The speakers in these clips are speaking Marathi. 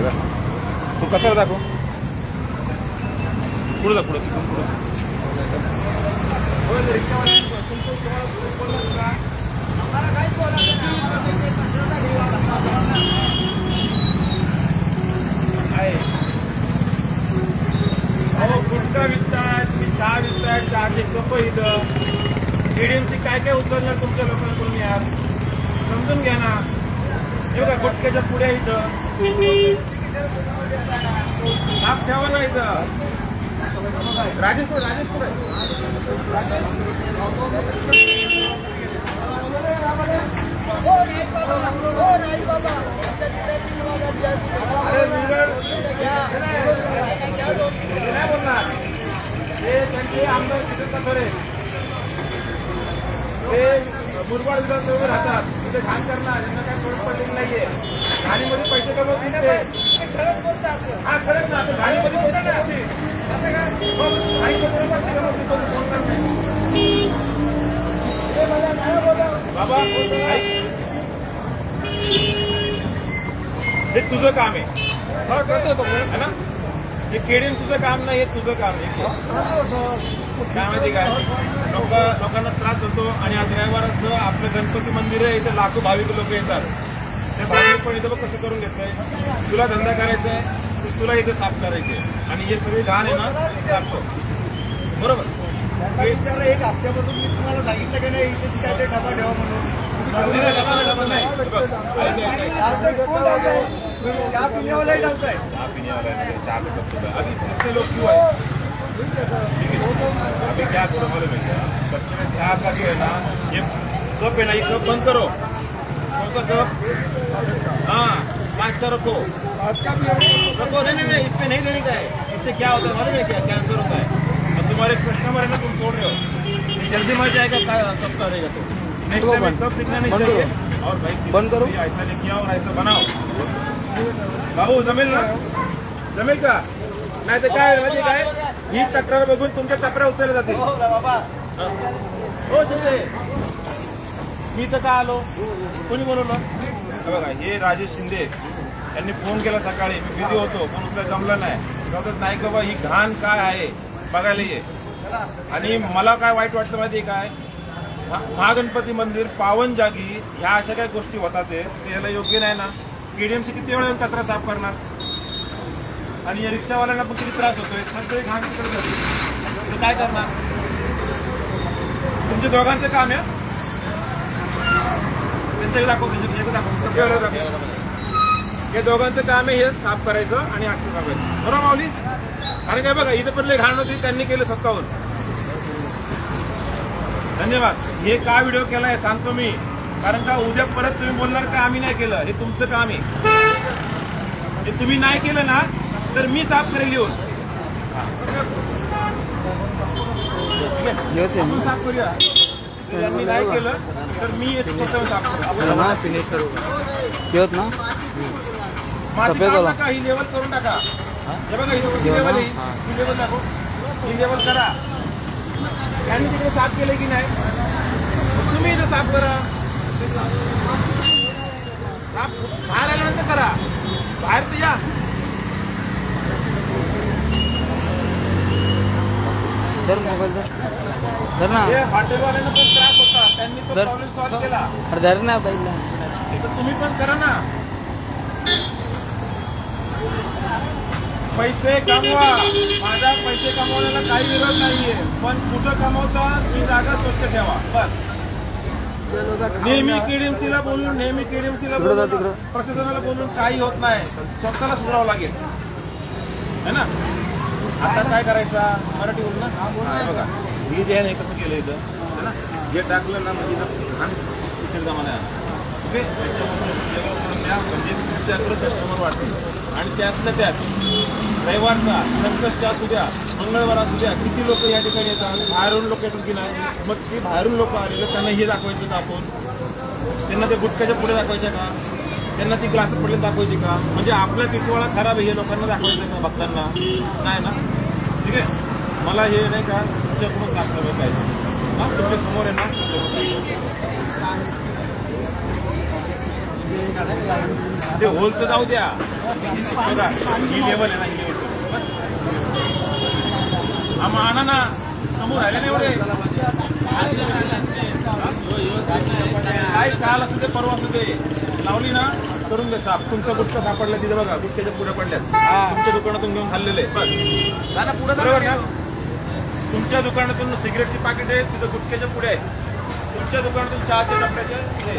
हे बघ. तू कचरा दाखव पुढं जा पुढे तिथून पुढे अहो गुटखा विकताय तुम्ही चहा विकताय चहाचे कप इथं. टीडीएमसी काय काय उचलणार तुमच्या लोकांना लोकांकडून यार? समजून घ्या ना. हे बघा गुटख्याच्या पुढे इथं. साप ठेवा ना इथं राजेश हे त्यांचे आमदार किती खरे ते मुरबाड विधानसभेवर राहतात. तिथे घाण करणार. यांना काय फरक पडलेली नाहीये. घाणीमध्ये पैसे कमवत दिसते ते. हा खरंच ना ते घाणीमध्ये पैसे कमवतील. हो, घाणीमध्ये पैसे कमवतील, कोणी बोलणार नाही. बाबा ऐक. हे तुझं काम आहे. है ना? हे केडीएमसीचं काम नाही हे तुझं काम आहे. काय माहिती काय? लोक लोकांना त्रास होतो आणि आज रविवाराचं आपलं गणपती मंदिर आहे इथे लाखो भाविक लोक येतात. त्या भाविक पण इथं बघ कसं करून घेतलंय? तुला धंदा करायचा आहे तुला इथे साफ करायचे आणि हे सगळे घाण आहे ना साफ. बरोबर? विचारलं एक हप्त्यापासून मी तुम्हाला सांगितलं की नाही इथेच काय ते डबा ठेवा म्हणून. नाही, नाही, डबा नाही, डबा नाही. बघ, ऐक, ऐक, ऐक. आता कोण लावताय चहा पिण्यावालाही लावताय चहा पिण्यावाला आहे, चहा पितात अभी कितने लोग क्यों आए अभी क्या करो मालूम है बच्चे ने चहा का जो है ना ये कप है ना ये कप बंद करो. कौन सा कप? हाँ कांच का रखो रखो. नहीं नहीं नहीं इस पे नहीं देने का है इससे क्या होता है मालूम है क्या? कैंसर होता है तुम्हारे कस्टमर है ना तुम छोड़ रहे हो। जल्दी मर जाएगा कब का रहेगा तो नेक्स्ट टाइम कप दिखना नहीं चाहिए? और भाई बंद करो। ऐसा लेके आओ और ऐसा बनाओ। बाबू जमेल ना? जमेल का? नाही तर काय माहिती काय ही तक्रार बघून तुमच्या तक्रार उचलल्या जातील। हो शिंदे। मी तर का आलो? कोणी बोलवलं? हे बघा हे राजेश शिंदे यांनी फोन केला सकाळी. मी बिझी होतो फोन उचलायला जमला नाही. बघत नाही का बा ही घाण काय आहे? बघायला ये. आणि मला काय वाईट वाटतं माहिती काय? महा- महागणपती मंदिर पावन जागी ह्या अशा काही गोष्टी होतात ते. याला योग्य नाही ना. केडीएमसी किती वेळा कचरा साफ करणार? आणि या रिक्षावाल्यांना पण किती त्रास होतोय. सगळे घाण तिकडे काय करणार? तुमच्या दोघांचं काम आहे? त्यांच्याकडे दाखव त्यांच्याकडे दाखव. हे दोघांचं काम आहे हे साफ करायचं आणि असं करायचं बरोबर माऊली? कारण काय बघा इथं पण घाण होती त्यांनी केलं स्वतःहून धन्यवाद. हे का व्हिडिओ केलाय सांगतो मी. कारण का उद्या परत तुम्ही बोलणार का आम्ही नाही केलं? हे तुमचं काम आहे. हे तुम्ही नाही केलं ना तर मी साफ करेल येऊन. साफ करूया. त्यांनी नाही केलं तर मी स्वतः साफ करेल. ना? ही लेवल करून टाका. हे? बघा कशी जेवण लेवल ना? आहे? हा. लेवल दाखव. ही लेवल करा. त्यांनी तिकडे साफ केलं की नाही? तुम्ही इथं साफ करा. साफ बाहेर आल्यानंतर करा. बाहेर तर या. धर मोबाईल धर. धर ना. हे हॉटेलवाल्यांना पण त्रास होता. त्यांनी तो जर- प्रॉब्लेम सॉल्व्ह केला. अरे धर ना बाईला तर तुम्ही पण करा ना. पैसे कमवा. माझा पैसे कमवण्याला काही विरोध नाहीये. पण कुठं कमवता ती जागा स्वच्छ ठेवा. बस. नेहमी केडीएमसी ला बोलून नेहमी केडीएमसी ला तिकडं जा, बोलून. प्रशासनाला बोलून काही होत नाही. स्वतःला सुधारावं लागेल. है ना? आता काय करायचा? मराठी बोल ना? हा, बघा. मी जे आहे ना हे कसं केलं इथं? है ना? जे टाकलं ना म्हणजे ना घाण किचन जमाना आहे ओके द्या म्हणजे कस्टमर वाटतील आणि त्यातल्या त्यात रविवारचा संकष्ट असू द्या मंगळवार असू द्या किती लोक या ठिकाणी येतात? बाहेरून लोक येतात की नाही? मग ती बाहेरून लोक आलेले त्यांना हे दाखवायचं का आपण? त्यांना ते गुटख्याच्या पुढे दाखवायच्या का? त्यांना ती ग्लास पडले दाखवायची का? म्हणजे आपला टिटवाळा खराब आहे हे लोकांना दाखवायचं का भक्तांना? नाही ना? ठीक आहे? मला हे नाही का तुमच्याकडून दाखवलं पाहिजे. हा तुमच्यासमोर आहे ना? ते होल तर जाऊ द्या. बघा ही लेवल आहे ना ही लेवल आम्हा आणा ना. समोर राहिले नाही एवढे. काय काल असू दे परवा असू दे. लावली ना करून दे साफ तुमचं गुटखा सापडलं तिथे बघा गुटख्याच्या पुढे पडल्यात. तुमच्या दुकानातून घेऊन खाल्लेले. बस. दादा पुढे बरोबर ना? तुमच्या दुकानातून सिगरेटची पाकिट आहे तिथं गुटख्याच्या पुढे आहे तुमच्या दुकानातून चहाच्या टप्प्याचे हे.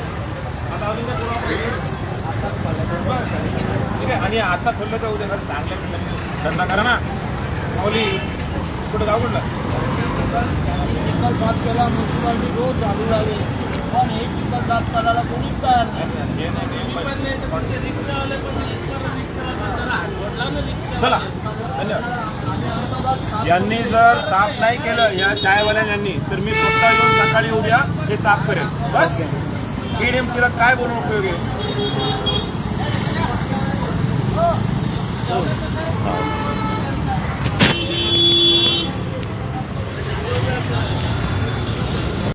आता अजून. ठीक आहे आणि आता खोललं का उद्या चांगल्या ठिकाणी धंदा करा ना. माऊली कुठं जाऊ म्हटलं? चिखल साफ केला म्युन्सिपाल्टी रोज झाडू लावे पण हे चिखल साफ करायला कोणीच तयार नाही. हे नाही, नाही, चला. धन्यवाद. यांनी जर साफ नाही केलं या चायवाल्यांनी तर मी स्वतः येऊन सकाळी उद्या हे साफ करेन. बस. ला काय बोलून उपयोग आहे? Ôi.